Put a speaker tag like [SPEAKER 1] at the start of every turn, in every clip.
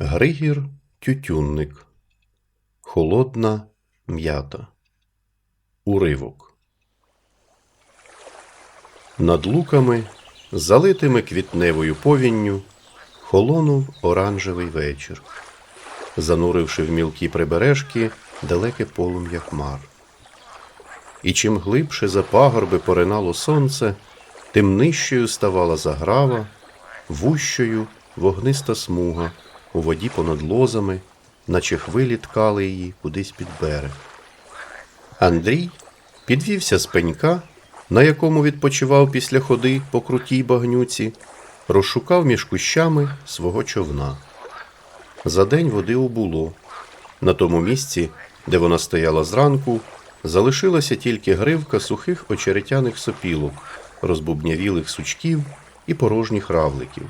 [SPEAKER 1] Григір Тютюнник. Холодна м'ята. Уривок. Над луками, залитими квітневою повінню, холонув оранжевий вечір, зануривши в мілкі прибережки далеке полум'я хмар. І чим глибше за пагорби поринало сонце, тим нижчою ставала заграва, вущою вогниста смуга у воді понад лозами, наче хвилі ткали її кудись під берег. Андрій підвівся з пенька, на якому відпочивав після ходи по крутій багнюці, розшукав між кущами свого човна. За день води убуло. На тому місці, де вона стояла зранку, залишилася тільки гривка сухих очеретяних сопілок, розбубнявілих сучків і порожніх равликів.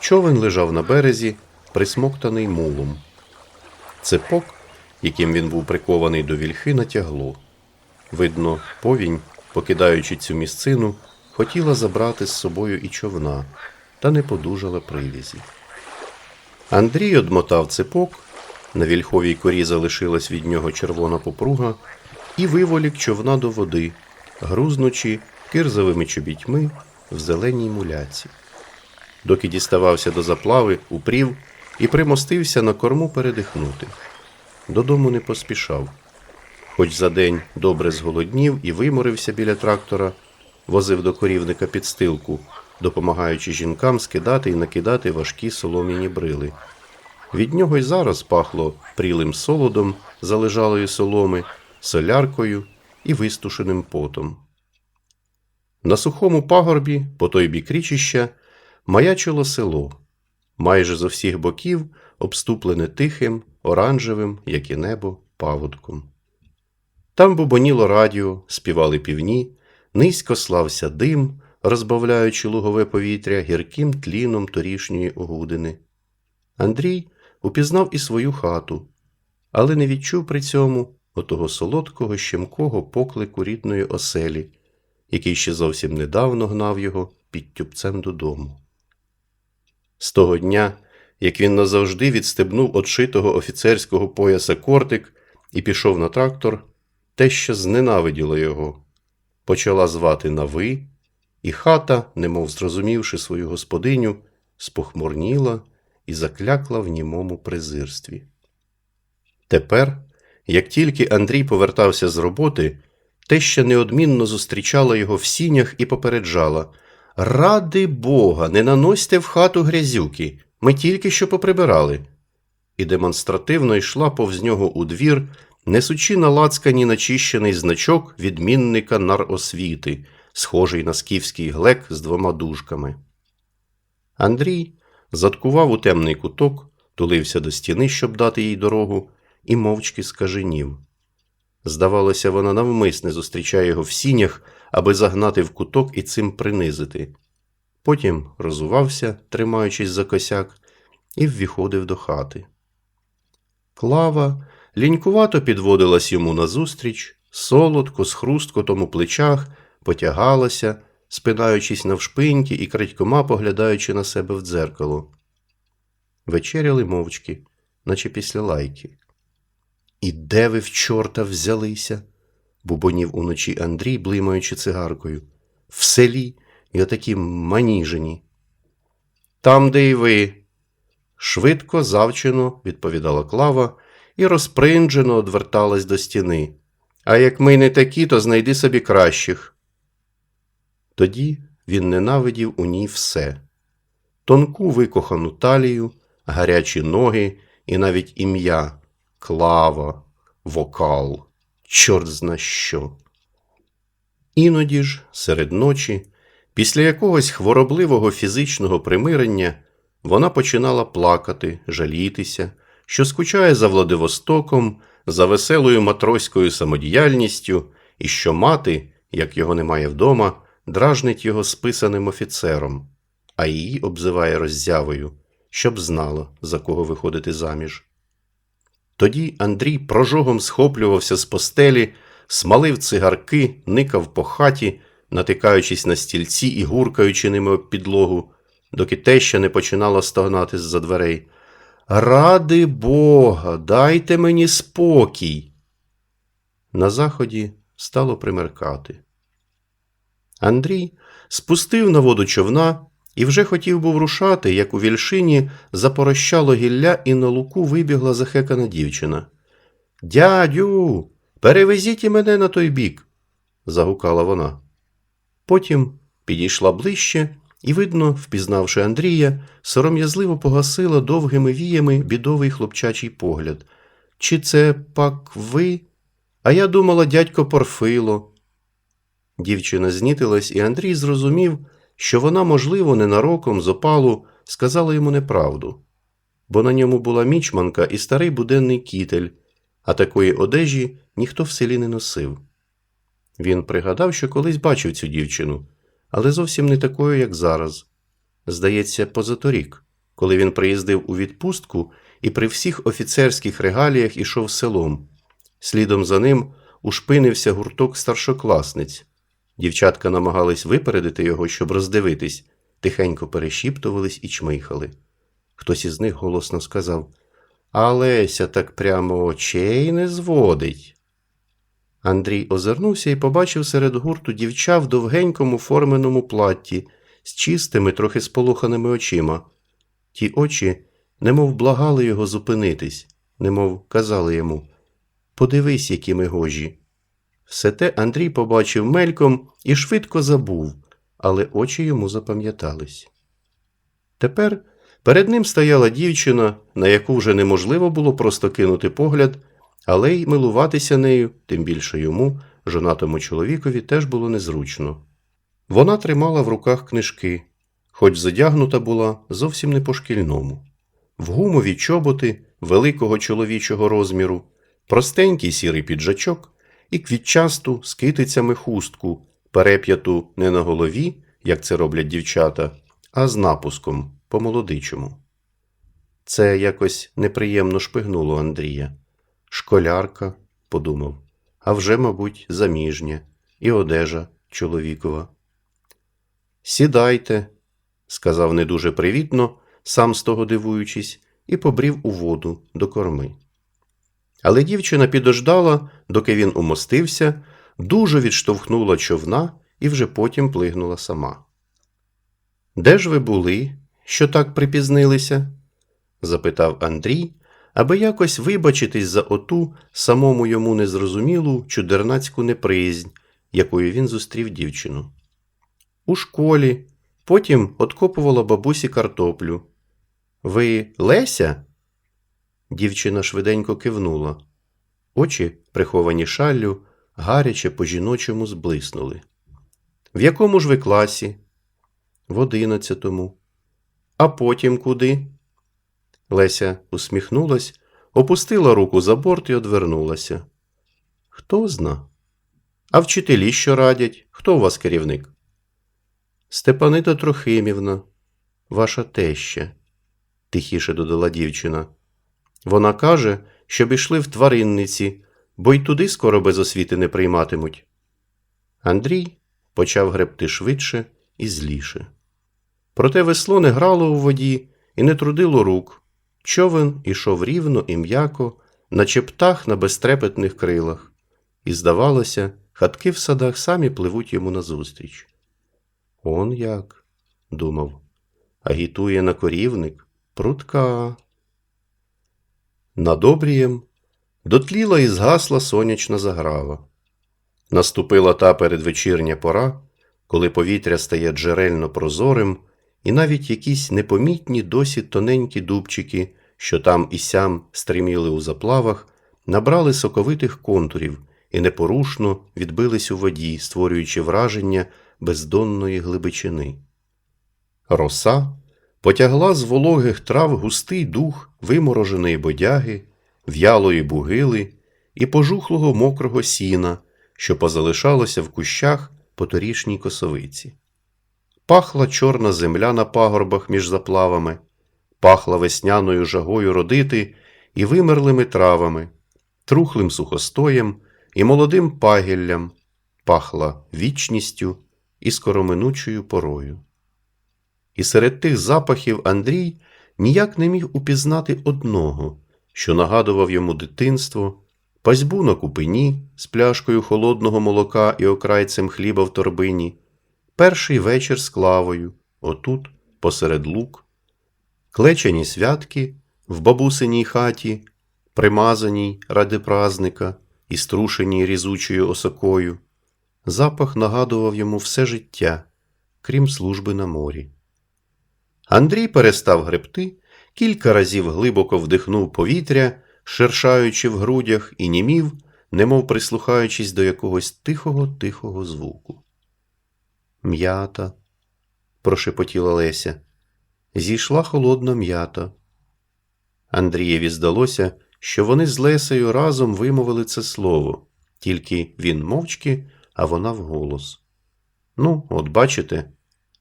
[SPEAKER 1] Човен лежав на березі, присмоктаний мулом. Цепок, яким він був прикований до вільхи, натягло. Видно, повінь, покидаючи цю місцину, хотіла забрати з собою і човна, та не подужала привізі. Андрій одмотав цепок, на вільховій корі залишилась від нього червона попруга, і виволік човна до води, грузнучи кирзовими чобітьми в зеленій муляці. Доки діставався до заплави, упрів і примостився на корму передихнути. Додому не поспішав. Хоч за день добре зголоднів і виморився біля трактора, возив до корівника підстилку, допомагаючи жінкам скидати і накидати важкі солом'яні брили. Від нього й зараз пахло прілим солодом залежалої соломи, соляркою і вистушеним потом. На сухому пагорбі, по той бік річища, маячило село, майже зо всіх боків обступлене тихим, оранжевим, як і небо, паводком. Там бубоніло радіо, співали півні, низько слався дим, розбавляючи лугове повітря гірким тліном торішньої огудини. Андрій упізнав і свою хату, але не відчув при цьому отого солодкого щемкого поклику рідної оселі, який ще зовсім недавно гнав його під тюбцем додому. З того дня, як він назавжди відстебнув отшитого офіцерського пояса кортик і пішов на трактор, те, що зненавиділо його, почала звати на ви, і хата, немов зрозумівши свою господиню, спохмурніла і заклякла в німому презирстві. Тепер, як тільки Андрій повертався з роботи, теща неодмінно зустрічала його в сінях і попереджала Ради Бога, не наносьте в хату грязюки, ми тільки що поприбирали. І демонстративно йшла повз нього у двір, несучи на лацкані начищений значок відмінника наросвіти, схожий на скіфський глек з двома дужками. Андрій заткував у темний куток, тулився до стіни, щоб дати їй дорогу, і мовчки скаженів. Здавалося, вона навмисне зустрічає його в сінях, аби загнати в куток і цим принизити. Потім розувався, тримаючись за косяк, і ввіходив до хати. Клава лінькувато підводилась йому назустріч, солодко, з хрусткотом у плечах, потягалася, спинаючись навшпиньки і крадькома поглядаючи на себе в дзеркало. Вечеряли мовчки, наче після лайки. І де ви в чорта взялися? Бубонів уночі Андрій, блимаючи цигаркою. В селі і отакі маніжені. Там, де й ви. Швидко, завчено, відповідала Клава і розпринджено одверталась до стіни. А як ми не такі, то знайди собі кращих. Тоді він ненавидів у ній все тонку викохану талію, гарячі ноги і навіть ім'я Клава, вокал, чорт зна що. Іноді ж, серед ночі, після якогось хворобливого фізичного примирення, вона починала плакати, жалітися, що скучає за Владивостоком, за веселою матроською самодіяльністю, і що мати, як його немає вдома, дражнить його списаним офіцером, а її обзиває роззявою, щоб знала, за кого виходити заміж. Тоді Андрій прожогом схоплювався з постелі, смалив цигарки, никав по хаті, натикаючись на стільці і гуркаючи ними об підлогу, доки теща не починала стогнати з-за дверей. Ради Бога, дайте мені спокій. На заході стало примеркати. Андрій спустив на воду човна і вже хотів був рушати, як у вільшині запорощало гілля, і на луку вибігла захекана дівчина. Дядю, перевезіть мене на той бік, загукала вона. Потім підійшла ближче і, видно, впізнавши Андрія, сором'язливо погасила довгими віями бідовий хлопчачий погляд. Чи це пак ви? А я думала, дядько Порфило. Дівчина знітилась, і Андрій зрозумів, що вона, можливо, ненароком з опалу сказала йому неправду, бо на ньому була мічманка і старий буденний кітель, а такої одежі ніхто в селі не носив. Він пригадав, що колись бачив цю дівчину, але зовсім не такою, як зараз. Здається, позаторік, коли він приїздив у відпустку і при всіх офіцерських регаліях ішов селом. Слідом за ним ушпинився гурток старшокласниць. Дівчатка намагались випередити його, щоб роздивитись, тихенько перешіптувались і чмихали. Хтось із них голосно сказав А Леся так прямо очей не зводить. Андрій озирнувся і побачив серед гурту дівча в довгенькому форменому платті з чистими, трохи сполоханими очима. Ті очі немов благали його зупинитись, немов казали йому Подивись, які ми гожі. Все те Андрій побачив мельком і швидко забув, але очі йому запам'ятались. Тепер перед ним стояла дівчина, на яку вже неможливо було просто кинути погляд, але й милуватися нею, тим більше йому, жонатому чоловікові, теж було незручно. Вона тримала в руках книжки, хоч задягнута була зовсім не по-шкільному. В гумові чоботи великого чоловічого розміру, простенький сірий піджачок і квітчасту з китицями хустку, переп'яту не на голові, як це роблять дівчата, а з напуском по молодичому. Це якось неприємно шпигнуло Андрія. Школярка, подумав, а вже, мабуть, заміжня, і одежа чоловікова. Сідайте, сказав не дуже привітно, сам з того дивуючись, і побрів у воду до корми. Але дівчина підождала, доки він умостився, дуже відштовхнула човна і вже потім плигнула сама. Де ж ви були, що так припізнилися? запитав Андрій, аби якось вибачитись за оту самому йому незрозумілу чудернацьку неприязнь, якою він зустрів дівчину. У школі, потім откопувала бабусі картоплю. Ви Леся? Дівчина швиденько кивнула. Очі, приховані шаллю, гаряче по жіночому зблиснули. В якому ж ви класі? В одинадцятому. А потім куди? Леся усміхнулась, опустила руку за борт і одвернулася. Хто зна? А вчителі що радять? Хто у вас керівник? Степанита Трохимівна, ваша теща, тихіше додала дівчина. Вона каже, щоб ішли в тваринниці, бо й туди скоро без освіти не прийматимуть. Андрій почав гребти швидше і зліше. Проте весло не грало у воді і не трудило рук. Човен ішов рівно і м'яко, наче птах на безтрепетних крилах, і, здавалося, хатки в садах самі пливуть йому назустріч. Он як, думав, агітує на корівник прутка. Над обрієм дотліла і згасла сонячна заграва. Наступила та передвечірня пора, коли повітря стає джерельно прозорим, і навіть якісь непомітні досі тоненькі дубчики, що там і сям стриміли у заплавах, набрали соковитих контурів і непорушно відбились у воді, створюючи враження бездонної глибичини. Роса потягла з вологих трав густий дух вимороженої бодяги, в'ялої бугили і пожухлого мокрого сіна, що позалишалося в кущах по торішній косовиці. Пахла чорна земля на пагорбах між заплавами, пахла весняною жагою родити і вимерлими травами, трухлим сухостоєм і молодим пагіллям, пахла вічністю і скороминучою порою. І серед тих запахів Андрій ніяк не міг упізнати одного, що нагадував йому дитинство, пасьбу на купині з пляшкою холодного молока і окрайцем хліба в торбині, перший вечір з клавою, отут, посеред лук, клечені святки в бабусиній хаті, примазаній ради празника і струшеній різучою осокою. Запах нагадував йому все життя, крім служби на морі. Андрій перестав гребти, кілька разів глибоко вдихнув повітря, шершаючи в грудях, і німів, немов прислухаючись до якогось тихого тихого звуку. М'ята, прошепотіла Леся. Зійшла холодна м'ята. Андрієві здалося, що вони з Лесею разом вимовили це слово, тільки він мовчки, а вона вголос. Ну, от бачите,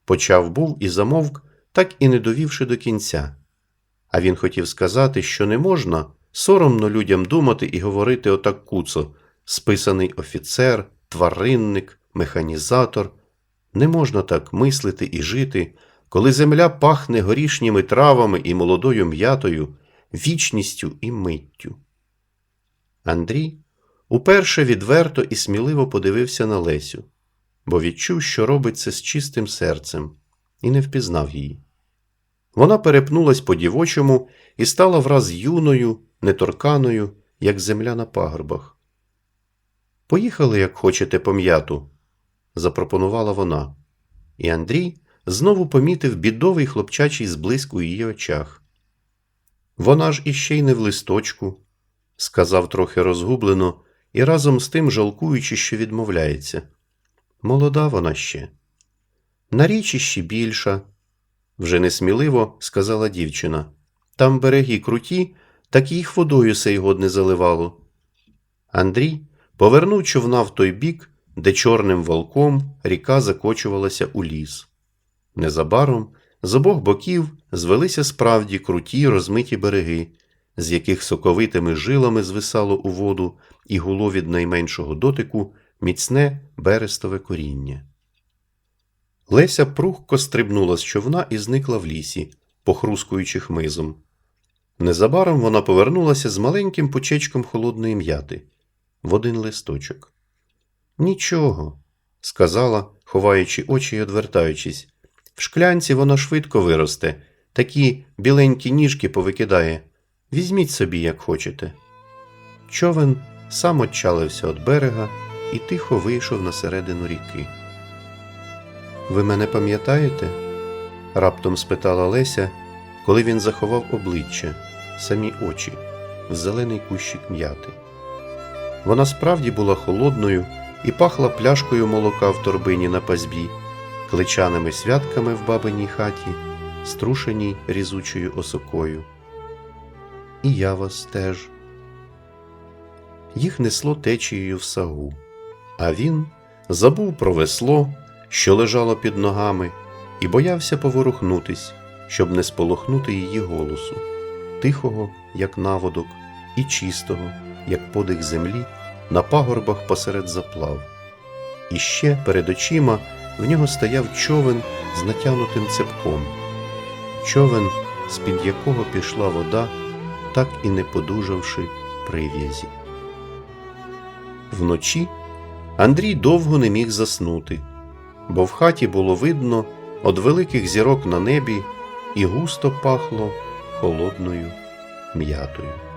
[SPEAKER 1] почав був і замовк, так і не довівши до кінця. А він хотів сказати, що не можна соромно людям думати і говорити отак куцо списаний офіцер, тваринник, механізатор. Не можна так мислити і жити, коли земля пахне горішніми травами і молодою м'ятою, вічністю і миттю. Андрій уперше відверто і сміливо подивився на Лесю, бо відчув, що робить це з чистим серцем, і не впізнав її. Вона перепнулась по дівочому і стала враз юною, неторканою, як земля на пагорбах. Поїхали, як хочете, по м'яту, запропонувала вона, і Андрій знову помітив бідовий хлопчачий зблиск у її очах. Вона ж іще й не в листочку, сказав трохи розгублено і разом з тим жалкуючи, що відмовляється. Молода вона ще. На річі ще більша, вже несміливо сказала дівчина. Там береги круті, так їх водою сей год не заливало. Андрій повернув човна в той бік, де чорним волком ріка закочувалася у ліс. Незабаром з обох боків звелися справді круті розмиті береги, з яких соковитими жилами звисало у воду і гуло від найменшого дотику міцне берестове коріння. Леся прухко стрибнула з човна і зникла в лісі, похрускуючи хмизом. Незабаром вона повернулася з маленьким пучечком холодної м'яти в один листочок. Нічого, сказала, ховаючи очі й одвертаючись. В шклянці вона швидко виросте, такі біленькі ніжки повикидає. Візьміть собі, як хочете. Човен сам отчалився від берега і тихо вийшов на середину ріки. Ви мене пам'ятаєте? раптом спитала Леся, коли він заховав обличчя, самі очі, в зелений кущик м'яти. Вона справді була холодною і пахла пляшкою молока в торбині на пазбі, кличаними святками в бабиній хаті, струшеній різучою осокою. І я вас теж. Їх несло течією в сагу, а він забув про весло, що лежало під ногами, і боявся поворухнутись, щоб не сполохнути її голосу, тихого, як наводок, і чистого, як подих землі, на пагорбах посеред заплав. І ще перед очима в нього стояв човен з натягнутим цепком, човен, з-під якого пішла вода, так і не подужавши прив'язі. Вночі Андрій довго не міг заснути, бо в хаті було видно од великих зірок на небі і густо пахло холодною м'ятою.